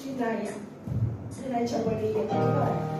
Sinaya. Sinaya siya po niya.